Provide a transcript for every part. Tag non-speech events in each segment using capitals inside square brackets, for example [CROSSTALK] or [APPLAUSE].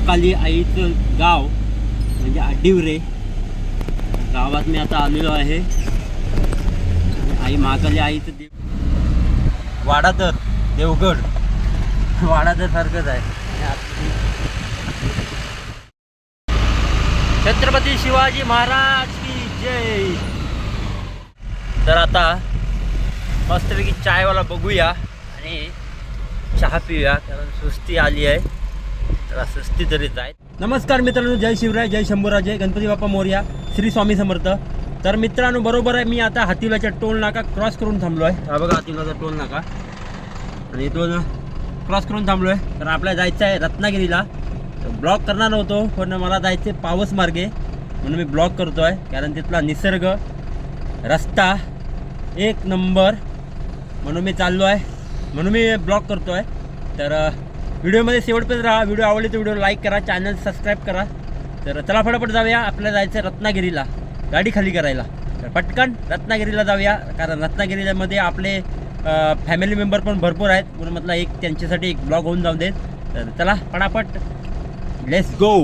महाकाली आईचं गाव म्हणजे आडिवरे. गावात मी आता आलेलो आहे. आई महाकाली आईचं देव वाडातर देवगड. वाडातर सारखंच आहे. छत्रपती शिवाजी महाराज की जय. तर आता मस्तपैकी चायवाला बघूया आणि चहा पिऊया कारण सुस्ती आली आहे. तर तरीच आहे नमस्कार मित्रांनो जय शिवराय जय शंभूराजे गणपती बाप्पा मोर्या श्री स्वामी समर्थ. तर मित्रांनो बरोबर आहे मी आता हातीलाच्या टोल नाका क्रॉस करून थांबलो आहे हा बघा हातिवलाचा टोल नाका. आणि तो क्रॉस करून थांबलो आहे तर आपल्याला जायचं आहे रत्नागिरीला. ब्लॉक करणार नव्हतो पण मला जायचं आहे पावस मार्गे. म्हणून मी ब्लॉक करतो आहे कारण तिथला निसर्ग रस्ता एक नंबर. म्हणून मी चाललो आहे म्हणून मी ब्लॉक करतो आहे तर व्हिडिओमध्ये शेवटपर्यंत राहा. व्हिडिओ आवडले तर व्हिडिओ लाईक करा चॅनल सबस्क्राईब करा. तर चला फटाफट जाऊया. आपल्याला जायचं रत्नागिरीला गाडी खाली करायला. तर पटकन रत्नागिरीला जाऊया कारण रत्नागिरीमध्ये आपले फॅमिली मेंबर पण भरपूर आहेत. म्हणून म्हटलं एक त्यांच्यासाठी एक ब्लॉग होऊन जाऊ देत. तर चला पटापट लेट्स गो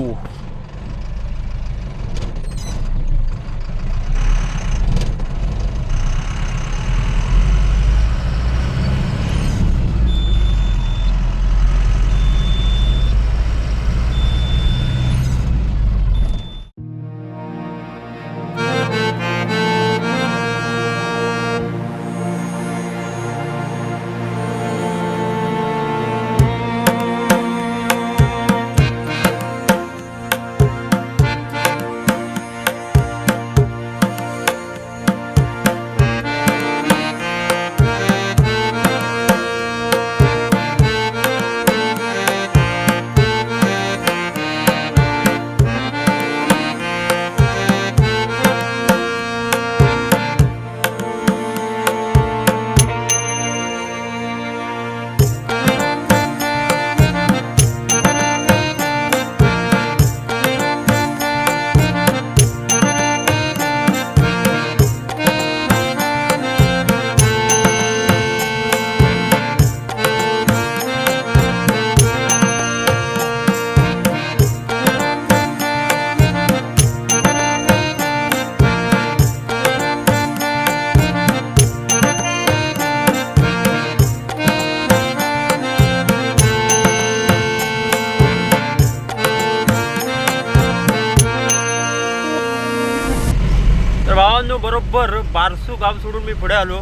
बरोबर बारसू गाव सोडून मी पुढे आलो.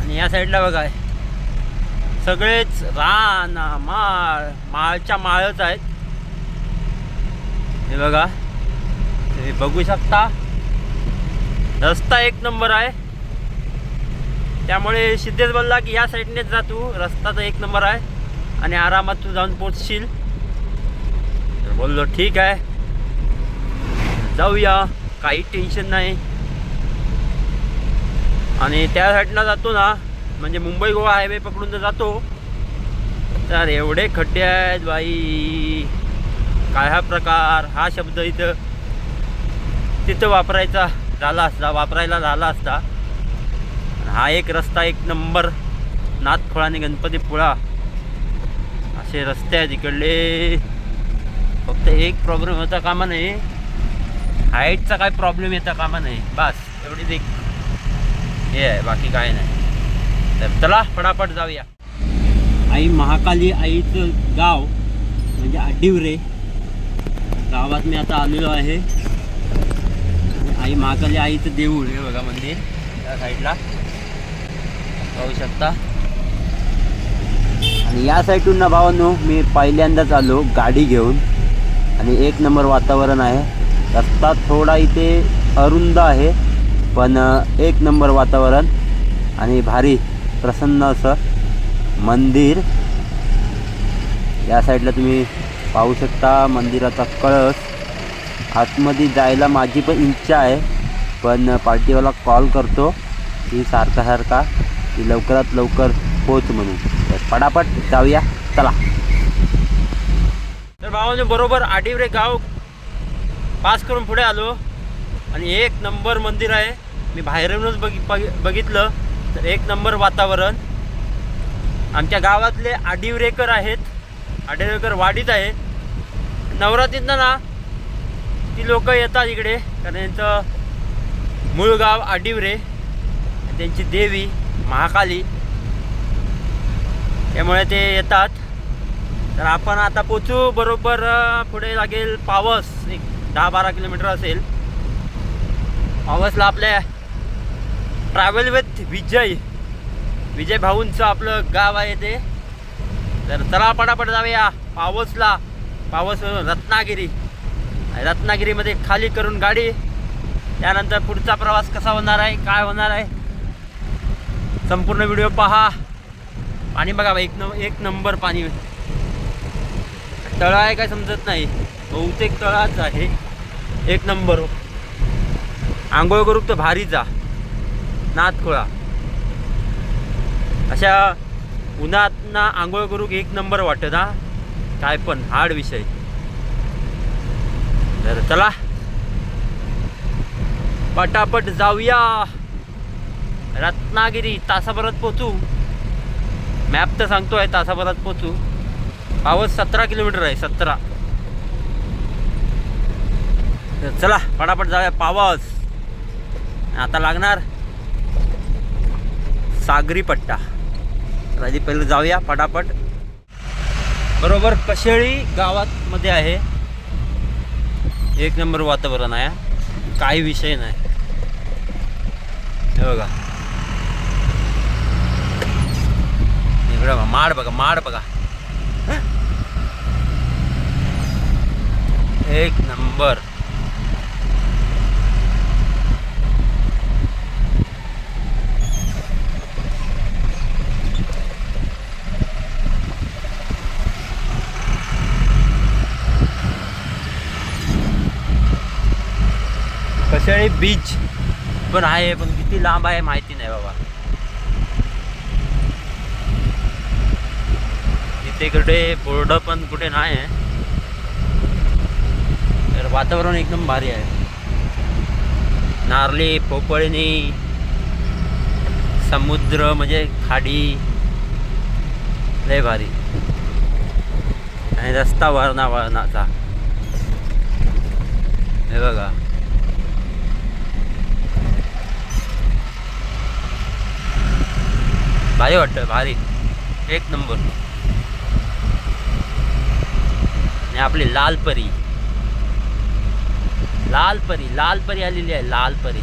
आणि या साईडला बघा. सगळेच रान माळ माळच्या माळच आहेत. हे बघा. तुम्ही बघू शकता. रस्ता एक नंबर आहे. त्यामुळे सिद्धेश बोलला की या साईडनेच जा तू. रस्ता तर एक नंबर आहे. आणि आरामात तू जाऊन पोचशील. तर बोललो ठीक आहे. जाऊया. काही टेन्शन नाही. आणि त्या साईडनं जातो ना म्हणजे मुंबई गोवा हायवे पकडून जर जातो. तर एवढे खड्डे आहेत बाई. काय हा प्रकार? हा शब्द इथं तिथं वापरायचा झाला असता वापरायला झाला असता. हा एक रस्ता एक नंबर. नाथखोळा गणपतीपुळा असे रस्ते आहेत इकडले. फक्त एक प्रॉब्लेम होता कामा नाही हाईटचा काय प्रॉब्लेम येता कामा नाही बस एवढीच एक हे आहे बाकी काय नाही. तर चला फटाफट जाऊया. आई महाकाली आईचं गाव म्हणजे आडिवरे गावात मी आता आलेलो आहे. आई महाकाली आईचं देऊळ हे बघा मंदिर या साईडला. पाहू शकता. आणि या साईडून ना भावांनो मी पहिल्यांदाच आलो गाडी घेऊन. आणि एक नंबर वातावरण आहे. रस्ता थोडा इथे अरुंद आहे. पण एक नंबर वातावरण आणि भारी प्रसन्न असं मंदिर. या साईडला तुम्ही पाहू शकता मंदिराचा कळस. आतमध्ये जायला माझी पण इच्छा आहे पण पार्टीवाला कॉल करतो. की सारखा सारखा की लवकरात लवकर पोच म्हणून. तर पटापट जाऊया चला. तर भावाने बरोबर आडिवरे गाव. पास करून पुढे आलो. आणि एक नंबर मंदिर आहे. मी बाहेरूनच बघि बघितलं तर एक नंबर वातावरण. आमच्या गावातले आडिवरेकर आहेत. आडिवरेकर वाडीत आहे. नवरात्रीतनं ना ती लोक येतात इकडे. कारण यांचं मूळ गाव आडिवरे. त्यांची देवी महाकाली. त्यामुळे ते येतात. तर आपण आता पोचू बरोबर पुढे लागेल पावस. एक दहा बारा किलोमीटर असेल. पावसला आपल्या ट्रॅव्हल विथ विजय विजय भाऊंचं आपलं गाव आहे ते. तर चला पटापट जाऊया पावसला. पावस रत्नागिरी. रत्नागिरीमध्ये खाली करून गाडी. त्यानंतर पुढचा प्रवास कसा होणार आहे? काय होणार आहे? संपूर्ण व्हिडिओ पहा. पाणी बघा बा, एक न एक नंबर पाणी. तळा आहे काय समजत नाही. बहुतेक तळाच आहे. एक नंबर. आंघोळ करू तर भारी जा. नाथखोळा. अशा उन्हात ना आंघोळ करू एक नंबर वाटत हा? काय पण हार्ड विषय. तर चला. पटापट जाऊया. रत्नागिरी तासाभरात पोचू मॅप तर सांगतोय तासाभरात पोचू पावस सतरा किलोमीटर आहे सतरा. चला पटापट जाऊया पावस. आता लागणार सागरी पट्टा. तर आधी पहिलं जाऊया पटापट बरोबर कशेळी गावात मध्ये आहे. एक नंबर वातावरण आहे. काही विषय नाही. हे बघा. इकडे बघा माड बघा माड बघा. एक नंबर कशाळी बीच पण आहे पण किती लांब आहे माहिती नाही बाबा. तिथे कुठे बोर्ड पण कुठे नाही आहे. तर वातावरण एकदम भारी आहे. नारली पोपळणी समुद्र म्हणजे खाडी लय भारी. आणि रस्ता वरणा वरणाचा हे बघा. भारी वाटतं भारी. एक नंबर. आणि आपली लाल परी. लाल परी लाल परी आलेली आहे लाल परी.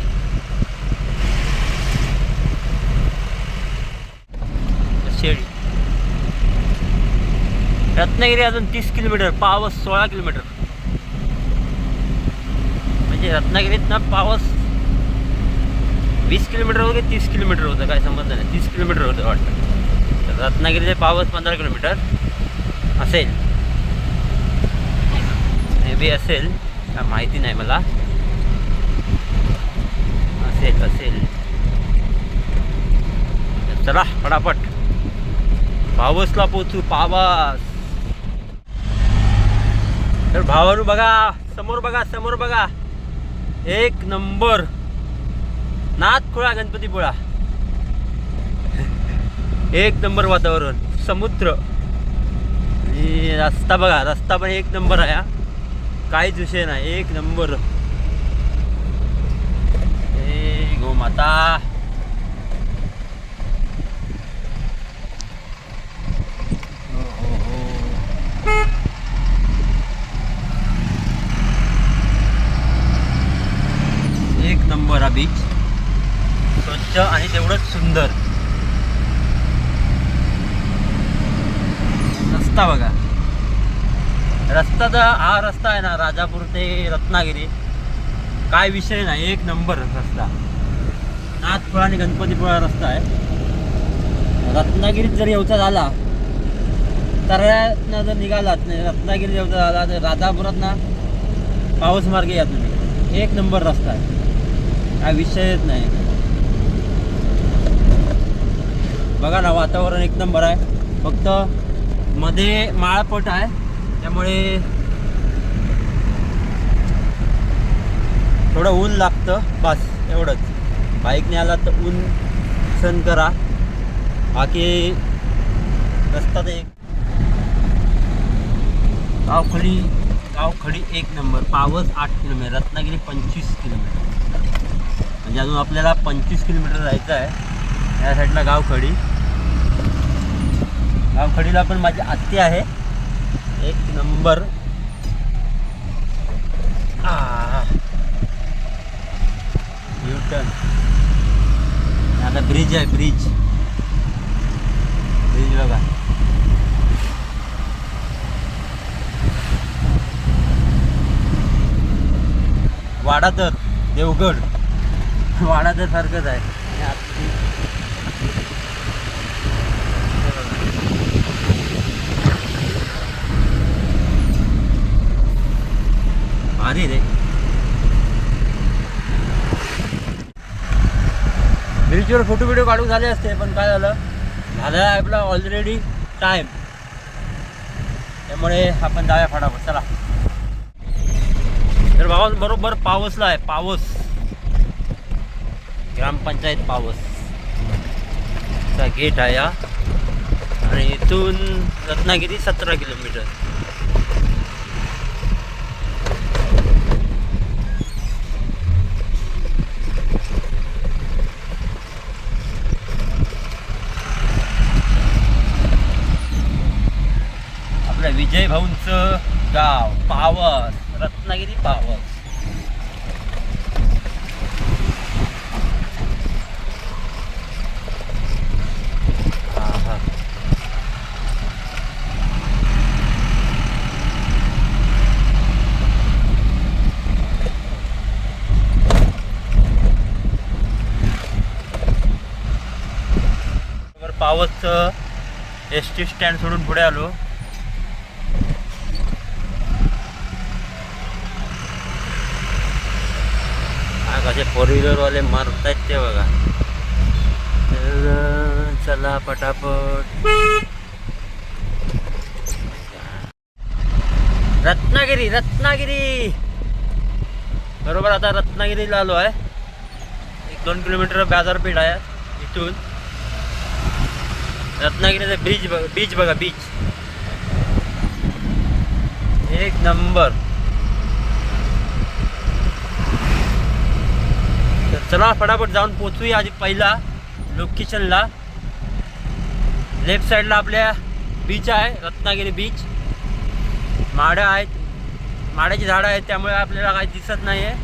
शेळी. रत्नागिरी अजून तीस किलोमीटर पावस सोळा किलोमीटर. म्हणजे रत्नागिरीत ना पावस वीस किलोमीटर होतं तीस किलोमीटर होतं? काय संबंध नाही. तीस किलोमीटर होतं वाटतं. तर रत्नागिरीचे पावस पंधरा किलोमीटर असेल. मे बी असेल. काय माहिती नाही मला. असेल असेल. तर चला फटाफट. पावसला पोचू पावस. तर भावानू बघा समोर बघा समोर बघा. एक नंबर. नाथखोळा गणपतीपुळा [LAUGHS] एक नंबर वातावरण समुद्र. आणि रस्ता बघा रस्ता पण एक नंबर आहे हा. काहीच विषय नाही एक नंबर. ए गो माता हो, हो, हो. एक नंबर हा बीच स्वच्छ आणि तेवढंच सुंदर. रस्ता बघा. रस्ता तर हा रस्ता आहे ना राजापूर ते रत्नागिरी. काय विषय नाही एक नंबर रस्ता. नाथपुळा आणि गणपतीपुळा रस्ता आहे. रत्नागिरीत जर येऊचा झाला तर जर निघालात नाही रत्नागिरी येऊचा झाला तर राजापुरात ना पाऊस मार्गे या तुम्ही. एक नंबर रस्ता आहे. काय विषयच नाही. बघा ना वातावरण एक नंबर आहे. फक्त मध्ये माळपट आहे. त्यामुळे थोडं ऊन लागतं बस एवढंच. बाईकने आला तर ऊन सहन करा. बाकी रस्ता तर एक गावखडी गावखडी एक नंबर. पावस आठ किलोमीटर रत्नागिरी पंचवीस किलोमीटर. म्हणजे अजून आपल्याला पंचवीस किलोमीटर जायचं आहे. या साईडला गावखडी. गावखडीला पण माझी आत्ती आहे. एक नंबर. न्यूटन आता ब्रिज आहे ब्रिज ब्रिज बघा. वाडा तर देवगड. वाडा तर सारखंच आहे आणि आत्ती- हे बघा. भारी रे. ब्रिजवर फोटो व्हिडिओ काढून झाले असते पण काय झालं? झालं आपला ऑलरेडी टाईम त्यामुळे आपण जाऊया फटाफट चला. तर बाबा बरोबर पावसला आहे पावस. ग्रामपंचायत पावस. चा गेट आहे या आणि इथून रत्नागिरी सतरा किलोमीटर आपल्या विजय भाऊंचं गाव पावस रत्नागिरी पावस हा, हा. पावसचं एस टी स्टँड सोडून पुढे आलो असे फोर व्हीलरवाले मारतायत ते बघा. तर चला पटापट. रत्नागिरी रत्नागिरी. बरोबर आता रत्नागिरीला आलो आहे. एक दोन किलोमीटर बाजारपेठ आहे इथून. रत्नागिरीचा ब्रिज बघा बीच बघा बीच एक नंबर चला फटाफट जाऊन पोचूया आधी पहिला लोकेशनला लेफ्ट साईडला आपल्या बीच आहे रत्नागिरी बीच माडं आहेत. माड्याची झाडं आहेत त्यामुळे आपल्याला काही दिसत नाही आहे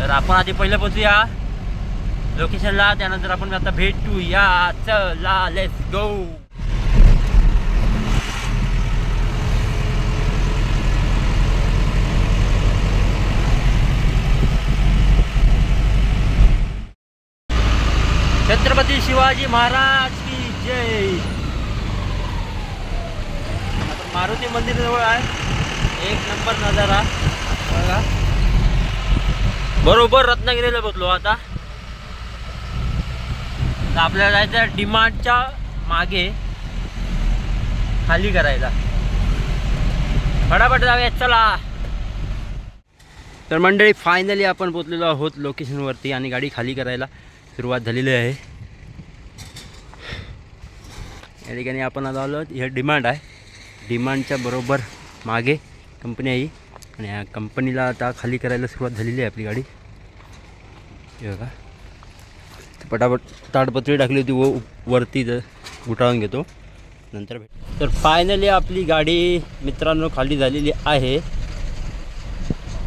तर आपण आधी पहिलं पोचूया. लोकेशनला त्यानंतर आपण आता भेटू या चला लेट्स गो छत्रपती शिवाजी महाराज की जय. आता मारुती मंदिर जवळ आहे. एक नंबर नजारा. बघा. बरोबर रत्नागिरीला पोचलो आता. तर आपल्याला जायचं डिमार्टच्या डिमांडच्या मागे. खाली करायला. फटाफट जाऊया चला. तर मंडळी फायनली आपण पोचलेलो आहोत लोकेशनवरती आणि गाडी खाली करायला. सुरुवात झालेली आहे. या ठिकाणी आपण आता आलो हे डिमांड आहे. डिमांडच्या बरोबर मागे कंपनी आहे आणि या कंपनीला आता खाली करायला सुरुवात झालेली आहे आपली गाडी. हे बघा. पटापट ताडपत्री टाकली होती. व वरती ज- गुटाळून घेतो. नंतर भेट तर फायनली आपली गाडी मित्रांनो खाली झालेली आहे.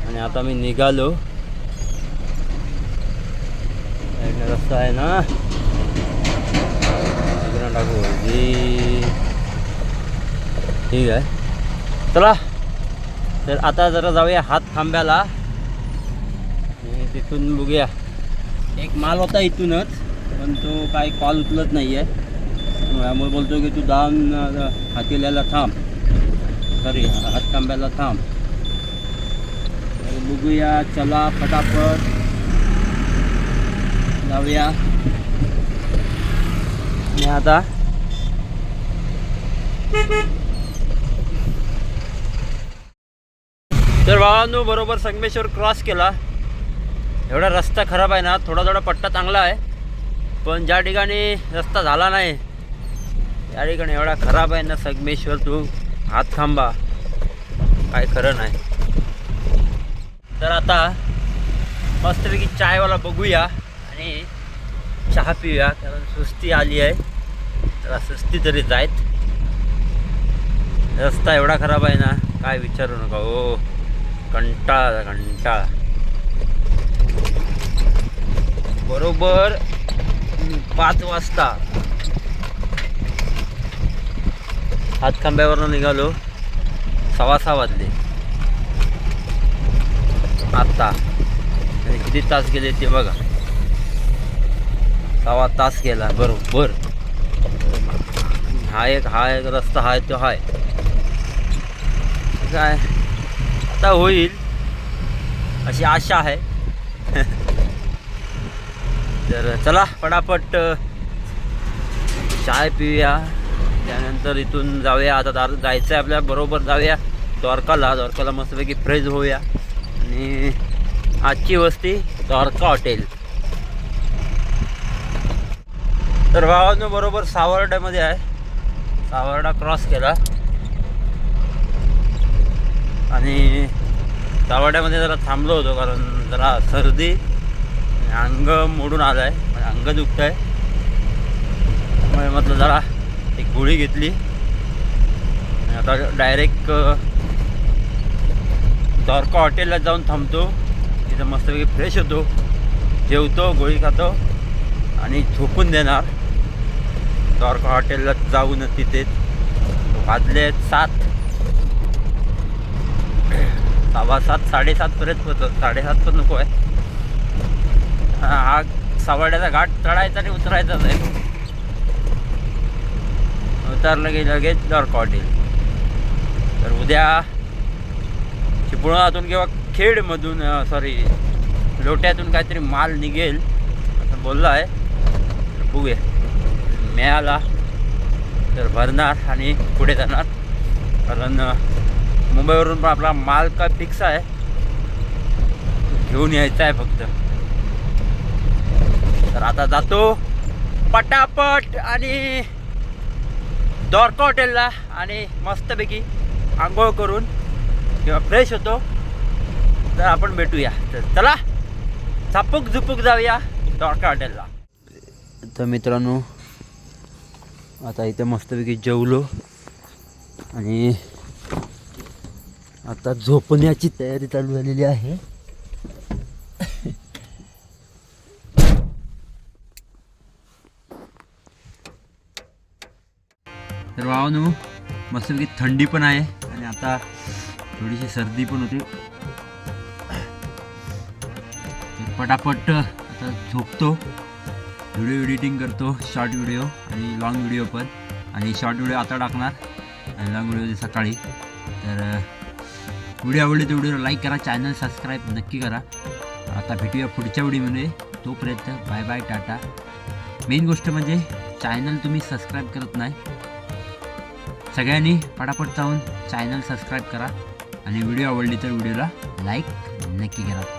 आणि आता मी निघालो. साईडला रस्ता आहे ना इकडं टाकू जी ठीक आहे चला. तर आता जरा जाऊया हात थांब्याला तिथून बघूया. एक माल होता इथूनच पण तो काही कॉल उचलत नाही आहे त्यामुळे बोलतो की तू दान हातील्याला थांब. सॉरी हात थांब्याला थांब. बघूया चला फटाफट. जाऊया आणि आता तर भावांनो बरोबर संगमेश्वर क्रॉस केला. एवढा रस्ता खराब आहे ना थोडा थोडा पट्टा चांगला आहे. पण ज्या ठिकाणी रस्ता झाला नाही त्या ठिकाणी एवढा खराब आहे ना संगमेश्वर तू हात थांबा. काय खरं नाही. तर आता मस्तपैकी चायवाला बघूया. आणि चहा पिऊया कारण सुस्ती आली आहे. त्याला सुस्ती तरी जायत रस्ता एवढा खराब आहे ना काय विचारू नका. हो कंटाळा कंटाळा. बरोबर पाच वाजता. हातखांब्यावरनं निघालो. सव्वा सहा वाजले. आत्ता आणि किती तास गेले ते बघा. सवा तास गेला बरोबर. हा एक हा एक रस्ता आहे तो हाय. काय? आता होईल. अशी आशा आहे. [LAUGHS] तर चला पटापट चाय पिऊया. त्यानंतर इथून जाऊया. आता दार जायचं आहे आपल्या बरोबर जाऊया. द्वारकाला. द्वारकाला मस्तपैकी फ्रेश होऊया. आणि आजची वस्ती द्वारका हॉटेल. तर भावानं बरोबर सावर्ड्यामध्ये आहे. सावर्डा क्रॉस केला. आणि सावर्ड्यामध्ये जरा थांबलो होतो कारण जरा सर्दी अंग मोडून आलं आहे म्हणजे अंग दुखत आहे त्यामुळे म्हटलं जरा एक गोळी घेतली. आता डायरेक्ट द्वारका हॉटेलला जाऊन थांबतो. तिथं मस्तपैकी फ्रेश होतो. जेवतो गोळी खातो. आणि झोपून देणार. द्वारका हॉटेलला जाऊन तिथे वाजले सात. सव्वा सात साडेसातपर्यंत होतं. साडेसात पण नको आहे. हा सावर्ड्याचा घाट चढायचा आणि उतरायचाच आहे. उतरलं की लगेच द्वारका हॉटेल तर उद्या चिपळुणातून किंवा खेडमधून सॉरी लोट्यातून काहीतरी माल निघेल असं बोललं आहे. बघूया. मिळाला तर भरणार आणि पुढे जाणार. कारण मुंबईवरून पण आपला माल का फिक्स आहे. घेऊन यायचा आहे फक्त. तर आता जातो पटापट आणि द्वारका हॉटेलला आणि मस्तपैकी आंघोळ करून किंवा फ्रेश होतो. तर आपण भेटूया. तर चला झापूक झुपूक जाऊया द्वारका हॉटेलला. तर मित्रांनो आता इथे मस्तपैकी जेवलो. आणि आता झोपण्याची तयारी चालू झालेली आहे. तर भावानो मस्तपैकी थंडी पण आहे आणि आता थोडीशी सर्दी पण होती. पटापट आता झोपतो. व्हिडिओ एडिटिंग करतो शॉर्ट व्हिडिओ आणि लॉंग व्हिडिओ पण. आणि शॉर्ट व्हिडिओ आता टाकणार आणि लॉंग व्हिडिओ सकाळी. तर व्हिडिओ आवडली तर व्हिडिओला लाईक करा चॅनल सबस्क्राईब नक्की करा. आता भेटूया पुढच्या व्हिडिओमध्ये तोपर्यंत बाय बाय टाटा. मेन गोष्ट म्हणजे चॅनल तुम्ही सबस्क्राईब करत नाही. सगळ्यांनी पटापट जाऊन चॅनल सबस्क्राईब करा. आणि व्हिडिओ आवडली तर व्हिडिओला लाईक नक्की करा.